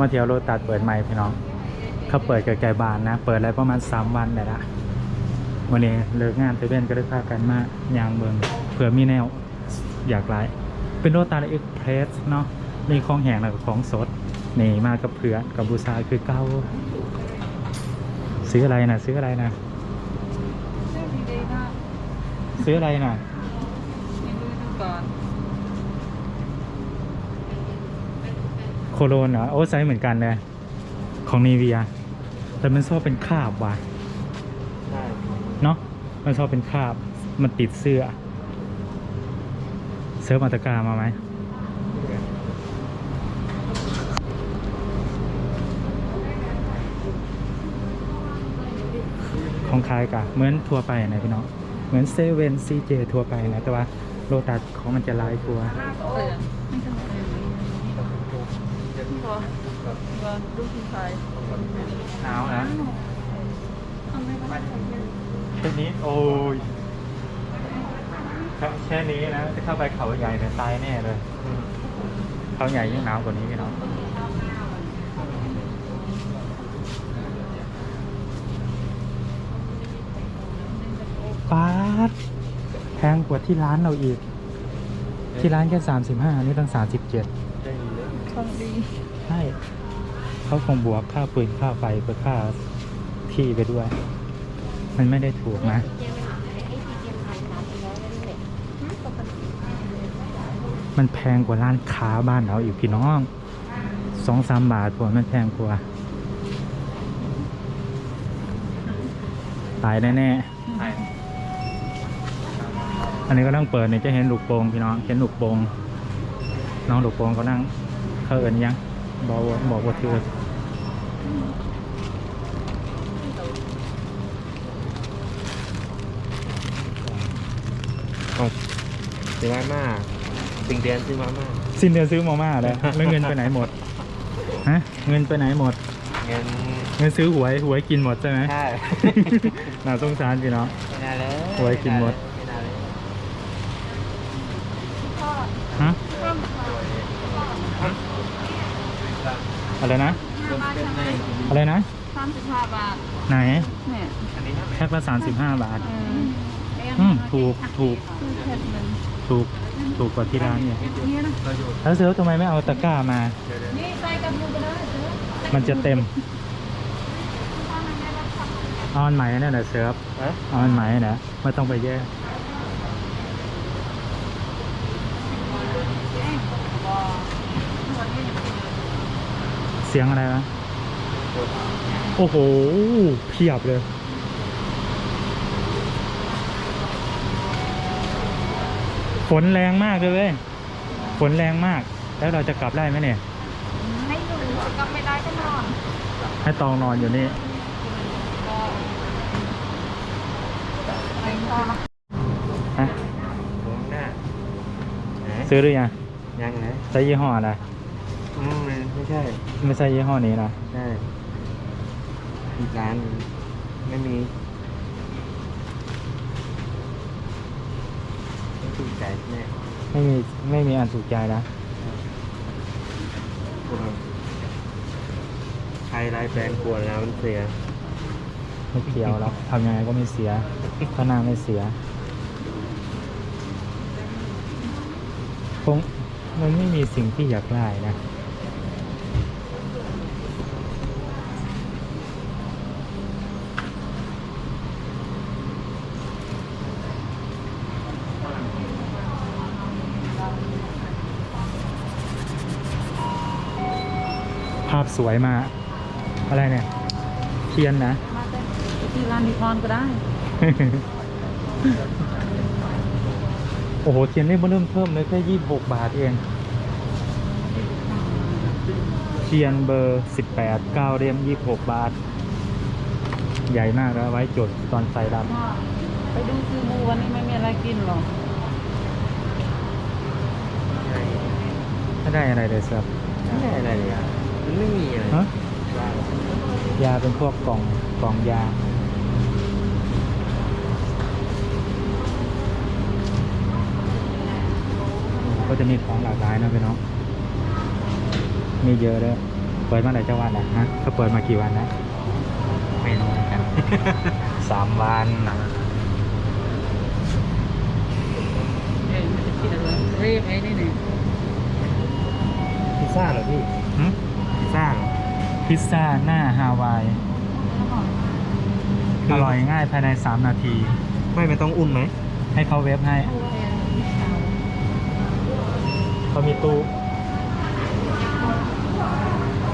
มาเที่ยวโรตัสเปิดใหม่พี่น้องเขาเปิดไกลๆบานนะ เปิดอะไรประมาณ3วันแต่ละวันนี้เลิกงานไปเว้นก็ได้พากันมายางเมืองเผื่อมีแนวอยากไลเป็นโรตัสเอ็กเพรสเนาะมีของแห้งแล้วก็ของสดนี่มากับเพื่อนกับบูซาคือเก้าซื้ออะไรนะซื้ออะไรนะซื้ออะไรนะ ไม่ดูดูก่อน โคโรนเหรอโอ้ไซส์เหมือนกันเลย ของนีเวีย แต่มันชอบเป็นคราบว่ะใช่เนาะมันชอบเป็นคราบ มันติดเสื้อ เซิร์ฟอัตกร้ามาไหมของคล้ายกะเหมือนทัวร์ไปนะพี่น้องเหมือนเซเว่นซีเจทัวร์ไปนะ แต่ว่าโลตัสของมันจะลายทัวร์ เออไม่ต้องเลยพอว่าดูที่ไทยหนาวนะทำไมมันแค่นี้โอ้ยแค่แค่นี้นะจะเข้าไปเขาใหญ่เนี่ยตายแน่เลย เขาใหญ่ยิ่งหนาวกว่านี้พี่น้องป๊าดแพงกว่าที่ร้านเราอีก ที่ร้านแค่สามสิบห้านี่ตั้งสามสิบเจ็ดได้ดีเลยของดีใช่ เขาคงบวกค่าปืนค่าไฟเพื่อค่าที่ไปด้วย มันไม่ได้ถูกนะ มันแพงกว่าร้านค้าบ้านเราอีกพี่น้องสองสามบาทพวมันแพงกว่า ตายแน่ใช่อันนี้ก็ต้องเปิดเนี่ยจะเห็นลูกโป่งพี่น้อง เห็นลูกโป่งน้องลูกโป่งเขานั่งเขาเอินยัง บอกว่าบอกว่าเธอซื้อมาม่าปิงเดียนซื้อมาม่าสิ้นเดือนซื้อมาม่าแล้วแล้วเงินไปไหนหมดฮะเงินไปไหนหมด เงินเงินซื้อหวยหวยกินหมดใช่ไหมใช่ น่าสงสารพี่น้อง ไม่น่าเลยโอ้ยกินหมด ไม่น่าเลย ฮะ อะไรนะ อะไรนะ สามสิบห้าบาทไหนเนี่ยอันนี้แพ็คละสามสิบห้าบาทเอออืมถูกถูกคือแค่หนึ่งถูกถูกกว่าที่ร้านเนี่ยเนี่ยนะเราอยู่แล้วเสือทำไมไม่เอาตะกร้ามา นี่ใส่กับมือไปเลยเออมันจะเต็มเอาอันใหม่เนี่ยนะเสือฮะเอาอันใหม่นะไม่ต้องไปแย เสียงอะไรวะโอ้โหเพียบเลยฝนแรงมากเลยเว้ยฝนแรงมาก แล้วเราจะกลับได้ไหมเนี่ย ไม่รู้กำไม่ได้ก็นอน ให้ตองนอนอยู่นี่ไปต่อฮะตรงหน้าไหนซื้อหรือยัง ยังไหนใช้ยี่ห้ออะไรอืมไม่ ใช่ไม่ใช่ยี่ห้อนี้นะใช่อีกร้านหนึ่งไม่มีไม่ถูกใจแน่ไม่มีไม่มีอันถูกใจนะใครไลายแปลงกวนแล้วมันเสียไม่เกี่ยวแล้วทำยังไงก็ไม่เสียถ้าหน้าไม่เสียคงมันไม่มีสิ่งที่อยากได้นะ สวยมากอะไรเนี่ย เทียนนะ มาเต้นที่ร้านนิพรก็ได้ โอ้โห เทียนนี่มันเริ่มเพิ่มเลยแค่ยี่หกบาทเอง เทียนเบอร์สิบแปดเก้าเรียมยี่หกบาท ใหญ่มากแล้วไว้จดตอนใส่ดไปดูซื้อบูวันนี้ไม่มีอะไรกินหรอกำไม่ได้อะไรเลยครับ ไม่ได้อะไรเลยอะมัน ไม่มีอะไรฮะว่างยาเป็นพวกกล่องกล่องยา ก็จะมีของหลากหลายนะพี่น้องมีเยอะเลยมเปิดมาไหนจะวันนะฮะเขาเปิดมากี่วันนะไม่รู้เหมือนกัน สามวันนะเออมันจะกินอะไรเรียบไอ้นี่เนี่ยพิซซ่าเหรอพี่ พิซซ่าหน้าฮาวาย อร่อยง่ายภายใน 3 นาที ไม่ไม่ต้องอุ่นไหม ให้เขาเวฟให้เขามีตู้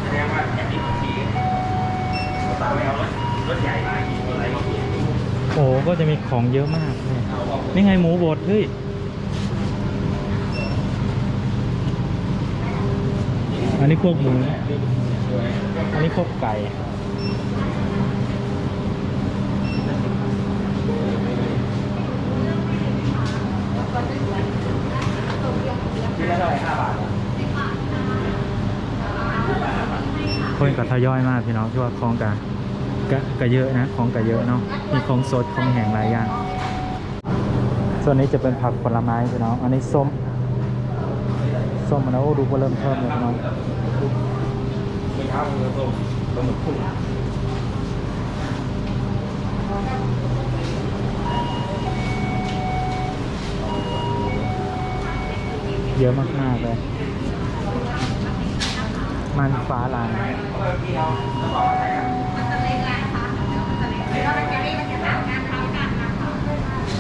แสดงว่าแค่นี้ทีตาไม่เอารถรถใหญ่มากี่อะไรมาพี่โอ้โหก็จะมีของเยอะมากเนี่ยนี่ไงหมูบดเฮ้ยอันนี้พวกหมู อันนี้พวกไก่คนกับทยอยมากพี่น้องที่ว่าของกะกะกะเยอะนะของกะเยอะเนาะมีของสดของแห้งหลายอย่างส่วนนี้จะเป็นผักผลไม้พี่น้องอันนี้ส้มส้มมันะโอ้ดูว่าเริ่มเพิ่มเลยพี่น้อง มือเท้ามือตรงปลาหมึกพุ่งเยอะมากๆเลย มันฟ้าลานแ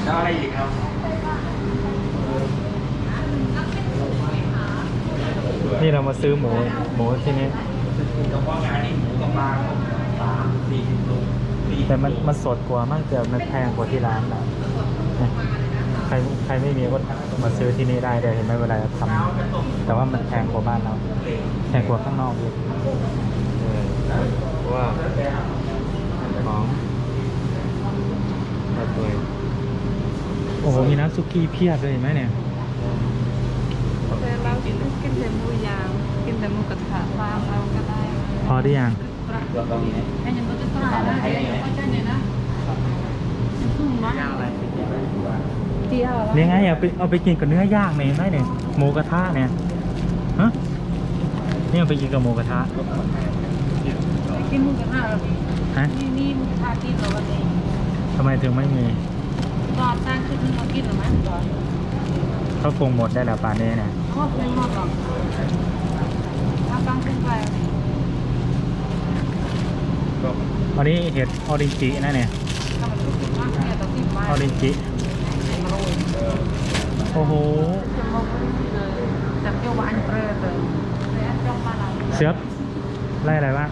ล้วอะไรอีกครับนี่เรามาซื้อหมูหมูที่นี่ เฉพาะงานนี้หมูกับปลาสามสี่สิบโลสี่แต่มันมันสดกว่ามากแต่มันแพงกว่าที่ร้านนะเนี่ยใครใครไม่มีก็มาซื้อที่นี่ได้เลยเห็นไหมเวลาทำแต่ว่ามันแพงกว่าบ้านเราแพงกว่าข้างนอกอีกเออเพราะว่าของมาตัวโอ้โหมีน้ำซุกี้เพียบเลยเห็นไหมเนี่ย แต่เรากินกินแต่หมูยาง กินแต่หมูกระทะฟาร์มเราก็ได้ พอได้ยังตัวตรงนี้ให้ยังก็จะตายนะเดี๋ยวก็จะเนี่ยนะซุ่มมาย่างอะไรเป็นย่างอะไรดีกว่าเดียวนี่ไงเอาไปเอาไปกินกับเนื้อย่างเนี่ยเห็นไหมเนี่ยหมูกระทะเนี่ยฮะนี่เอาไปกินกับหมูกระทะกินหมูกระทะหรอฮะนี่นี่หมูกระทะกินเหรอวันนี้ทำไมถึงไม่มีตอนสร้างขึ้นมากินหรือไม่ก่อนเขาคงหมดได้แล้วป่านนี้เนี่ยครบไม่หมดหรอกถ้าต้องขึ้นไป ก็ อันนี้เห็ดออรินจินะเนี่ยถ้ามันทุกข์มากเนี่ยออรินจิโอ้โหเลยจับเกี่ยวหวานเปรี้ยวเลยแล้วจ้องมาหลังเสือบไล่อะไรวะ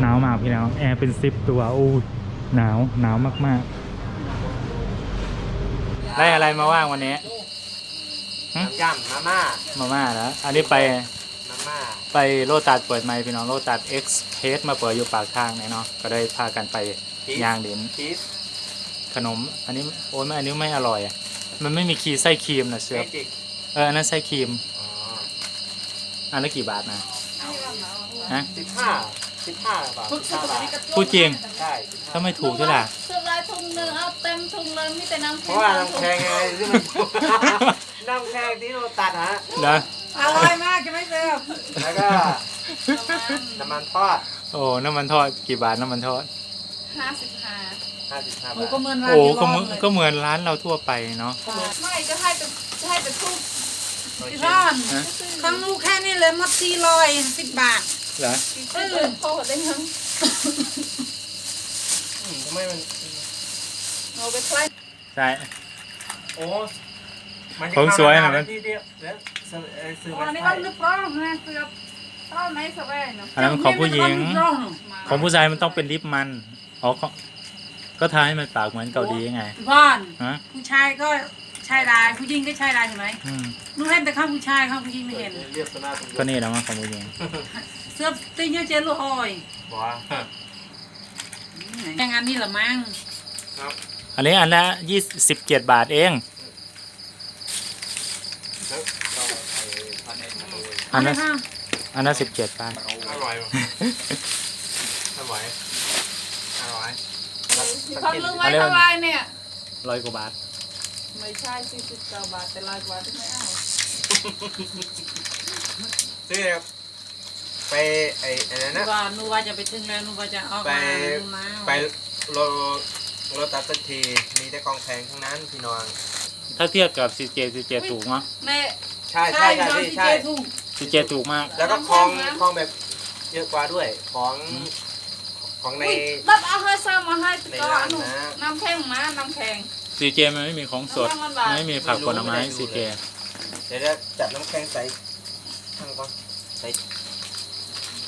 หนาวมากพี่น้องแอร์เป็นซิปตัวอู้หนาวหนาวมากๆ ได้อะไรมาว่างวันนี้ น้ำจ้ำมาม่ามาม่าแล้วอันนี้ไปมาม่าไปโลตัดเปิดไมค์พี่น้องโลตัดเอ็กซ์เพสมาเปิดอยู่ปากทางเนี่ยเนาะก็ได้พากันไปย่างดินชีสขนม อันนี้โอ้ยไม่อันนี้ไม่อร่อยอะมันไม่มีคีไส้ครีมนะเมเสือบจิกเอออันนั้นไส้ครีมอ๋ออันละกี่บาทนะฮะสิบห้าสิบห้าบาทสิบห้าบาทพูดจริงใช่ถ้าไม่ถูกเท่าไหร่ซื้อลายถุงหนึ่งเอาเต็มถุงเลยมีแต่น้ำเพแข็งราะว่าน้ำแข็งไงที่มัน น้ำแข็งที่เราตัดฮะนะ อร่อยมากจะไม่เจอแล้วก็น้ำมันทอดโอ้น้ำมันทอดกี่บาทน้ำมันทอด ห้าสิบห้าห้าสิบห้าโอ้บาทก็เหมือนร้านโอ้ที่ก็ร้เหอมือนนเลยก็เหมือนร้านเราทั่วไปเนาะ ไม่จะให้เป็นจะให้เป็นทุกพี่ร่อนฮะ ข้างลูกแค่นี้เลยหมดสี่ร้อยสิบบาท เหรอเออพอได้ยังอืมทำไมมัน เอาไปคล้ายใช่โอ้มันจะ ของสวยนะมัน ที่เดียวแล้วซื้อเอ่อซื้ออัมานนี้ใส่ก็นึกร้องนะเสือร้องไหนสบายเนาะอันนั้นของผู้หญิงร้องของผู้ชายมันต้องเป็นลิปมันอ๋อของก็ทาให้มันปากเหมือนเกาหลีไงบ้านฮะผู้ชายก็ใช้ได้ผู้หญิงก็ใช้ได้ใช่ไหมอืมหนูเห็นแต่ข้างผู้ชายข้างผู้หญิงไม่เห็น เรียบสนาตรงก็นี่แหละมั้งของผู้หญิงเสื้อตีเยอะเจลูกอ้อยบอกว่าอย่างอันนี้เหรอมั้งครับอันนี้อันละยี่สิบเจ็ดบาทเอง แล้วก็ไอ้พันในทะเล อันละค่ะอันละสิบเจ็ดบาทอร่อยว่ะอร่อยอร่อยความลืมไว้เท่าไรเนี่ยร้อยกว่าบาทบไม่ใช่สี่สิบเก้าบาทแต่ลายกว่าที่ไม่เอาซื้อเลยครับไปไอ้ไอ้นั่นนูนะว่านูว่าจะไปถึงแล้วนูว่าจะออกไปมาดูมาไปโรโรตัสสักทีมีแต่กองแพงทั้งนั้นพี่น้องถ้าเทียบกับ CJ CJ ถูกมั้ยแม่ใช่ใช่ใช่ตอนพี่ที่ใช่ เจถูก CJ ถูกมาก แล้วก็คลองคลองแบบเยอะกว่าด้วยของของในอุ้ยตัดเอาให้ซ้ำมาให้ตะกร้อในร้านหนูนะ น้ำแข็งมาน้ำแข็ง CJ มันไม่มีของสด น้ำมันหวาน ไม่มีผักผลไม้ CJ เดี๋ยวจะจัดน้ำแข็งใส่ข้างก่อนใส่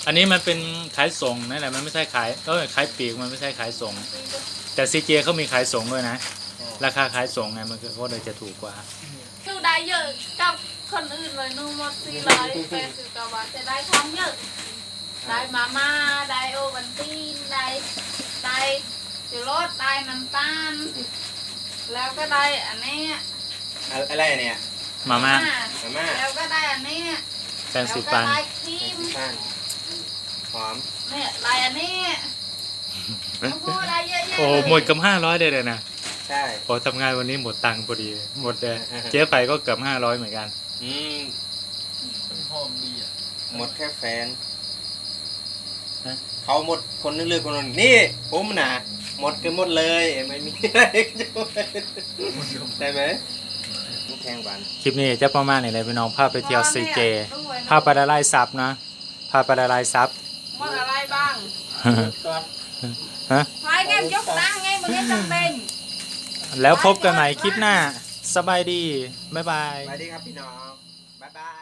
อันนี้มันเป็นขายส่งนั่นแหละมันไม่ใช่ขายเออขายปลีกมันไม่ใช่ขายส่ง แต่ CJ เขามีขายส่งด้วยนะ ราคาขายส่งไงมันก็เลยจะถูกกว่า คือได้เยอะกับ คนอื่นเลยหนูหมดสี่ร้อยแปดสิบเก้าบาทจะได้ของเยอะได้มาม่าได้โอวันตีนได้ได้จิโรสได้น้ำตาล แล้วก็ได้อันนี้อะอะไรเนี่ยมาม่ามาม่าแล้วก็ได้อันนี้แปรงสีฟันแล้วก็ได้ครีมท่านหอมเนี่ยได้อันนี้โอ้โหได้เยอะแยะโอ้เลยหมดกับห้าร้อยได้เลยนะใช่พอทำงานวันนี้หมดตังค์พอดี หมดเลยเจ๊ไฟก็เกือบห้าร้อยเหมือนกัน อืมหมดแค่แฟนฮะเขาหมดคนนึงเลือกคนนึงนี่ผมน่ะหมดกันหมดเลยไม่มีอะไรจะใช่ไหมน้ำแข็งหวานคลิปนี้จะประมาณไหนเลยพี่น้องพาไปเที่ยว CJ ด้วยนะพาไปละลายซับนะพาไปละลายซับหมดอะไรบ้างฮะพายแง่ยกตังไงมึงให้จำเป็นแล้วพบกันใหม่คลิปหน้า สบายดี บ๊ายบาย สวัสดีครับพี่น้อง บ๊ายบาย